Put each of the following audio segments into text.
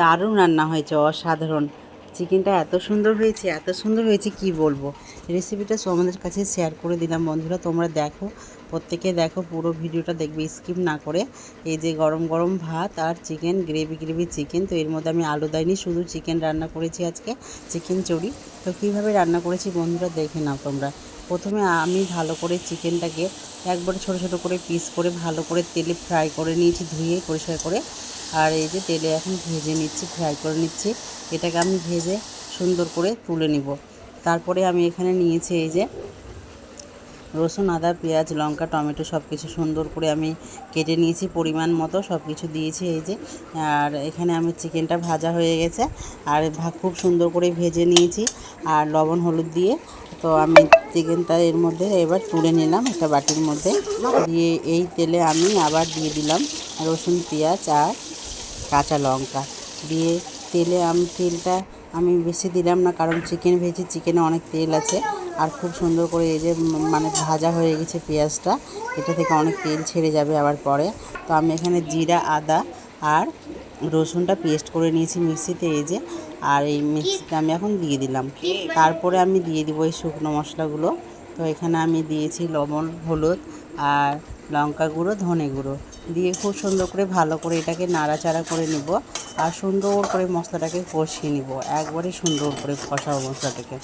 দারুণ রান্না হয়েছে, অসাধারণ। চিকেনটা এত সুন্দর হয়েছে, এত সুন্দর হয়েছে, কি বলব? রেসিপিটা তোমাদের কাছে শেয়ার করে দিলাম, বন্ধুরা, তোমরা দেখো, প্রত্যেকে দেখো, পুরো ভিডিওটা দেখবে স্কিপ না করে। এই যে গরম গরম ভাত আর চিকেন গ্রেভি গ্রেভি চিকেন তো এর মধ্যে আমি আলু দেয়নি, শুধু চিকেন রান্না করেছি আজকে চিকেন চড়ি তো কীভাবে রান্না করেছি বন্ধুরা, দেখে নাও তোমরা। প্রথমে আমি ভালো করে চিকেনটাকে একবারে ছোট ছোট করে পিস করে ভালো করে তেলে ফ্রাই করে নিয়েছি, ধুয়ে পরিষ্কার করে। আর এই যে তেলে এখন ভেজে নিচ্ছি, ফ্রাই করে নিচ্ছি। এটাকে আমি ভেজে সুন্দর করে তুলে নিব। তারপরে আমি এখানে নিয়েছি এই যে রসুন, আদা, পেঁয়াজ, লঙ্কা, টমেটো সব কিছু সুন্দর করে আমি কেটে নিয়েছি, পরিমাণ মতো সব কিছু দিয়েছি এই যে। আর এখানে আমি চিকেনটা ভাজা হয়ে গেছে। আর খুব সুন্দর করে ভেজে নিয়েছি। আর লবণ, হলুদ দিয়ে তো আমি চিকেনটা এর মধ্যে এবার তুলে নিলাম একটা বাটির মধ্যে। দিয়ে এই তেলে আমি আবার দিয়ে দিলাম রসুন, পেঁয়াজ আর কাঁচা লঙ্কা। দিয়ে তেলে আমি, তেলটা আমি বেশি দিলাম না, কারণ চিকেন ভেজে চিকেনে অনেক তেল আছে। আর খুব সুন্দর করে এই যে মানে ভাজা হয়ে গেছে পেঁয়াজটা, এটা থেকে অনেক তেল ছেড়ে যাবে আবার পরে। তো আমি এখানে জিরা, আদা আর রসুনটা পেস্ট করে নিয়েছি মিক্সিতে, এই যে আর এই মিক্সিতে আমি এখন দিয়ে দিলাম। তারপরে আমি দিয়ে দিব এই শুকনো মশলাগুলো। তো এখানে আমি দিয়েছি লবণ, হলুদ আর লঙ্কা গুঁড়ো, ধনে গুঁড়ো। দিয়ে খুব সুন্দর করে ভালো করে এটাকে নাড়াচাড়া করে নিব আর সুন্দর করে মশলাটাকে কষিয়ে নিব। একবারে সুন্দর করে কষাবো মশলাটাকে।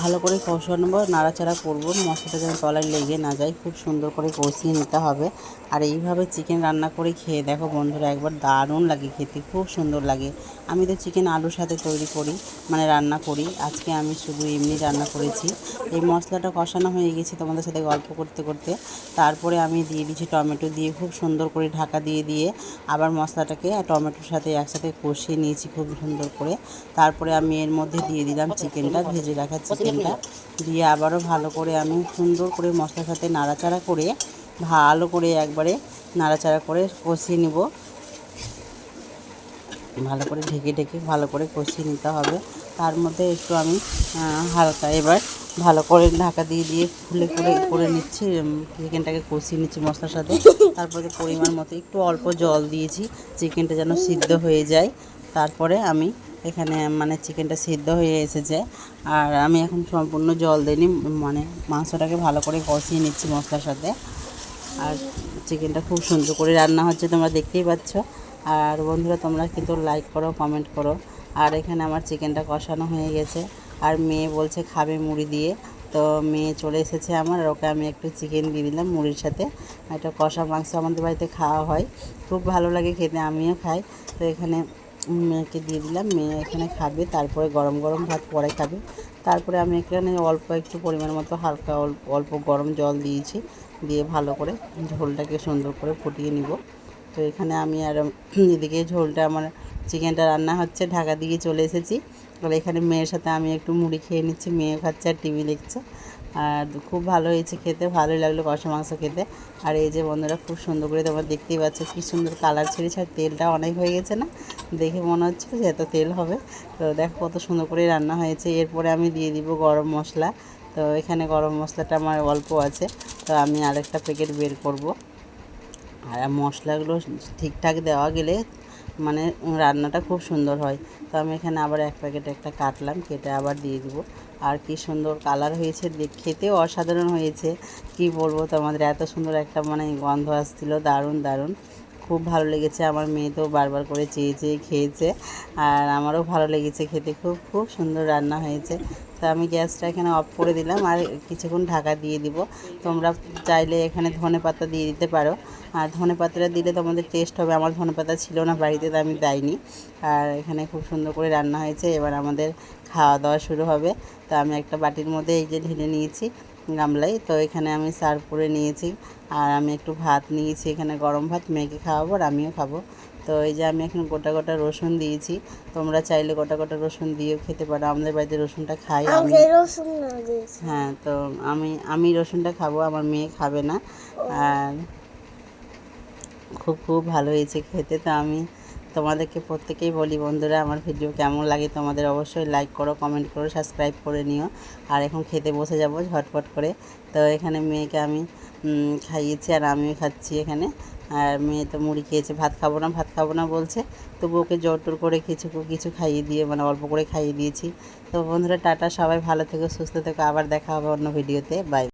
ভালো করে কষানো নাড়াচাড়া করব। মশলাটা যেন তলায় লেগে না যায়, খুব সুন্দর করে কষিয়ে নিতে হবে। আর এইভাবে চিকেন রান্না করে খেয়ে দেখো বন্ধুরা, একবার দারুণ লাগে খেতে, খুব সুন্দর লাগে। আমি তো চিকেন আলুর সাথে তৈরি করি মানে রান্না করি। আজকে আমি শুধু এমনি রান্না করেছি। এই মশলাটা কষানো হয়ে গেছে তোমাদের সাথে গল্প করতে করতে। তারপরে আমি দিয়ে দিয়েছি টমেটো দিয়ে খুব সুন্দর করে ঢাকা দিয়ে দিয়ে আবার মশলাটাকে টমেটোর সাথে একসাথে কষিয়ে নিয়েছি খুব সুন্দর করে। তারপরে আমি এর মধ্যে দিয়ে দিলাম চিকেনটা, ভেজে রাখা চিকেনটা দিয়ে আবারও ভালো করে আমি সুন্দর করে মশলার সাথে নাড়াচাড়া করে ভালো করে একবারে নাড়াচাড়া করে কষিয়ে নিব। ভালো করে ঢেকে ঢেকে ভালো করে কষিয়ে নিতে হবে। তার মধ্যে একটু আমি হালকা এবার ভালো করে ঢাকা দিয়ে দিয়ে খুলে করে করে নিচ্ছি চিকেনটাকে কষিয়ে নিচ্ছি মশলার সাথে। তারপরে পরিমাণ মতো একটু অল্প জল দিয়েছি চিকেনটা যেন সিদ্ধ হয়ে যায়। তারপরে আমি এখানে মানে চিকেনটা সিদ্ধ হয়ে এসেছে। আর আমি এখন সম্পূর্ণ জল দিইনি মানে মাংসটাকে ভালো করে কষিয়ে নিচ্ছি মশলার সাথে। আর চিকেনটা খুব সুন্দর করে রান্না হচ্ছে, তোমরা দেখতেই পাচ্ছ। আর বন্ধুরা, তোমরা কিন্তু লাইক করো কমেন্ট করো। আর এখানে আমার চিকেনটা কষানো হয়ে গেছে। আর মেয়ে বলছে খাবে মুড়ি দিয়ে। তো মেয়ে চলে এসেছে আমার ওকে আমি একটু চিকেন দিয়ে দিলাম মুড়ির সাথে। একটা কষা মাংস আমাদের বাড়িতে খাওয়া হয়। খুব ভালো লাগে খেতে, আমিও খাই। তো এখানে মেয়েকে দিয়ে দিলাম। মেয়ে এখানে খাবে, তারপরে গরম গরম ভাত পরে খাবে। তারপরে আমি এখানে অল্প একটু পরিমাণ মতো হালকা অল্প গরম জল দিয়েছি। দিয়ে ভালো করে ঝোলটাকে সুন্দর করে ফুটিয়ে নিব। তো এখানে আমি আর এদিকে ঝোলটা আমার চিকেনটা রান্না হচ্ছে, ঢাকা দিয়ে চলে এসেছি। আর এখানে মেয়ের সাথে আমি একটু মুড়ি খেয়ে নিচ্ছি। মেয়ে খাচ্ছে আর টিভি দেখছে। আর খুব ভালো হয়েছে খেতে, ভালোই লাগল কষা মাংস খেতে। আর এই যে বন্ধুরা, খুব সুন্দর করে তোমার দেখতেই পাচ্ছ কী সুন্দর কালার ছেড়েছে। আর তেলটা অনেক হয়ে গেছে না? দেখে মনে হচ্ছে যে এত তেল হবে। তো দেখো কত সুন্দর করে রান্না হয়েছে। এরপরে আমি দিয়ে দিব গরম মশলা। তো এখানে গরম মশলাটা আমার অল্প আছে। তো আমি আরেকটা প্যাকেট বের করব। আর মশলাগুলো ঠিকঠাক দেওয়া গেলে মানে রান্নাটা খুব সুন্দর হয়। তো আমি এখানে আবার এক প্যাকেট একটা কাটলাম, কেটে আবার দিয়ে দিব। আর কি সুন্দর কালার হয়েছে খেতেও অসাধারণ হয়েছে। কি বলব তোমাদের, এত সুন্দর একটা মানে গন্ধ আসছিল, দারুণ দারুণ। খুব ভালো লেগেছে। আমার মেয়ে তো বারবার করে চেয়ে চেয়ে খেয়েছে। আর আমারও ভালো লেগেছে খেতে। খুব খুব সুন্দর রান্না হয়েছে। তো আমি গ্যাসটা এখানে অফ করে দিলাম আর কিছুক্ষণ ঢাকা দিয়ে দিব। তোমরা চাইলে এখানে ধনে পাতা দিয়ে দিতে পারো। আর ধনে পাতাটা দিলে তোমাদের টেস্ট হবে। আমার ধনে পাতা ছিল না বাড়িতে, তো আমি দেয়নি। আর এখানে খুব সুন্দর করে রান্না হয়েছে। এবার আমাদের খাওয়া দাওয়া শুরু হবে। তো আমি একটা বাটির মধ্যে এই যে ঢেলে নিয়েছি। গামলায় তো এখানে আমি সার্ভ করে নিয়েছি। আর আমি একটু ভাত নিয়েছি এখানে গরম ভাত মেয়েকে খাওয়াবো আর আমিও খাব। তো এই যে আমি এখন গোটা গোটা রসুন দিয়েছি তোমরা চাইলে গোটা গোটা রসুন দিয়েও খেতে পারো। আমাদের বাড়িতে রসুনটা খাই আমি রসুন হ্যাঁ তো আমি আমি রসুনটা খাব আমার মেয়ে খাবে না। আর খুব খুব ভালো হয়েছে খেতে তো আমি তোমাদেরকে প্রত্যেকেই বলি বন্ধুরা, আমার ভিডিও কেমন লাগে তোমাদের অবশ্যই লাইক করো কমেন্ট করো সাবস্ক্রাইব করে নিও। আর এখন খেতে বসে যাব ঝটপট করে। তো এখানে মেয়েকে আমি খাইয়েছি আর আমিও খাচ্ছি এখানে। আর মেয়ে তো মুড়ি খেয়েছে, ভাত খাব না, ভাত খাব না বলছে। তবু ওকে জোর করে কিছু কিছু খাইয়ে দিয়ে মানে অল্প করে খাইয়ে দিয়েছি। তো বন্ধুরা, টাটা, সবাই ভালো থেকো, সুস্থ থেকো, আবার দেখা হবে অন্য ভিডিওতে বাই